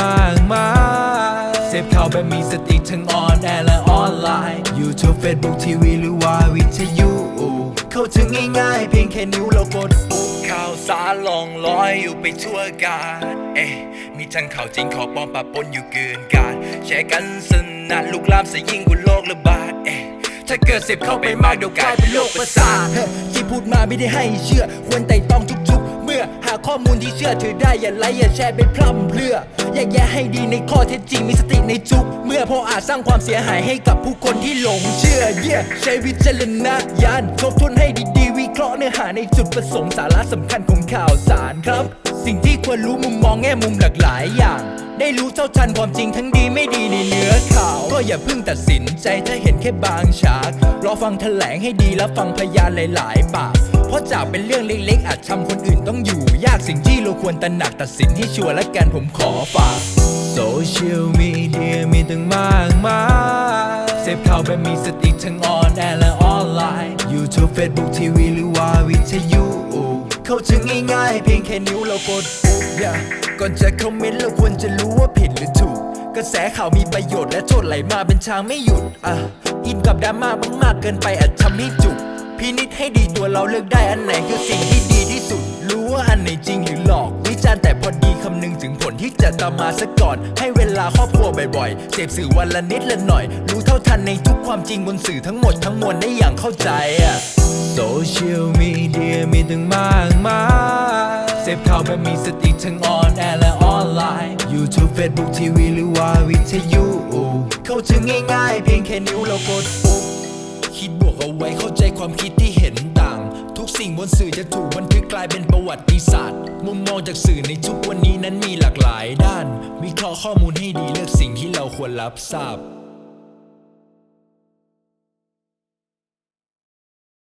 มากมายเสพข่าวแบบมีสติทั้งออนแอร์และออนไลน์ YouTube Facebook ทีวีหรือว่าวิทยุ เข้าถึงง่ายๆ เพียงแค่นิ้วเรากดปุ่มข่าวสารลองลอยอยู่ไปทั่วกาลเอ๊ะมีทั้งข่าวจริงข่าวปลอมปะปนอยู่เกินการ แชร์กันสนั่นลุกลามซะยิ่งกว่าโรคระบาดเอ๊ะถ้าเกิดเสพเข้าไปมากเดี๋ยวกลายเป็นโรคประสาทที่พูดมาไม่ได้ให้เชื่อควรไต่ต เชื่อถือได้อย่าไลค์อย่าแชร์ไปพร่ำเพรื่อแยกแยะให้ดีในข้อเท็จจริงมีสติในทุก เมื่อเพราะอาจสร้างความเสียหายให้กับผู้คนที่หลงเชื่อเยี่ยใช้วิจารณญาณทบทวนให้ดีๆ วิเคราะห์เนื้อหาในจุดประสงค์สาระสำคัญของข่าวสารครับ สิ่งที่ควรรู้มุมมองแง่มุมหลากหลายอย่าง ได้รู้เท่าทันความจริงทั้งดีไม่ดีในเนื้อข่าว ก็อย่าเพิ่งตัดสินใจถ้าเห็นแค่บางฉากรอฟังแถลงให้ดีแล้วฟังพยานหลาย ๆ ปาก ราะจากเป็นเรื่องเล็กๆ อาจทำคนอื่นต้องอยู่ ยากสิ่งที่เราควรตระหนักตัดสินให้ชัวร์และกันผมขอฝากโซเชียลมีเดียมีตั้งมากมายเสพข่าวแบบมีสติทั้งออนแอร์และออนไลน์ YouTube Facebook ทีวีหรือว่าวิทยุ เข้าถึงง่ายๆ เพียงแค่นิ้วเรากดปุ่ม yeah ก่อนจะคอมเมนต์เราควรจะรู้ว่าผิดหรือถูก กระแสข่าวมีประโยชน์และโทษไหลมาเป็นทางไม่หยุดอะอินกับดราม่ามากๆเกินไปอาจทำให้จุก พินิจให้ดีตัวเราเลือกได้อันไหนคือสิ่งที่ดีที่สุด รู้ว่าอันไหนจริงหรือหลอก วิจารณ์แต่พอดีคำนึงถึงผลที่จะตามมาซะก่อน ให้เวลาครอบครัวบ่อยๆ เสพสื่อวันละนิดละหน่อย รู้เท่าทันในทุกความจริงบนสื่อทั้งหมดทั้งมวลได้อย่างเข้าใจอะโซเชียลมีเดียมีตั้งมากมายเสพข่าวแบบมีสติทั้งออนแอร์และออนไลน์ YouTube Facebook ทีวีหรือว่าวิทยุ เข้าถึงง่ายๆ เพียงแค่นิ้วเรากดปุ่ม คิดบวกเอาไว้เข้าใจความคิดที่เห็นต่าง ทุกสิ่งบนสื่อจะถูกบันทึกกลายเป็นประวัติศาสตร์ มุมมองจากสื่อในทุกวันนี้นั้นมีหลากหลายด้าน วิเคราะห์ข้อมูลให้ดีเลือกสิ่งที่เราควรรับทราบ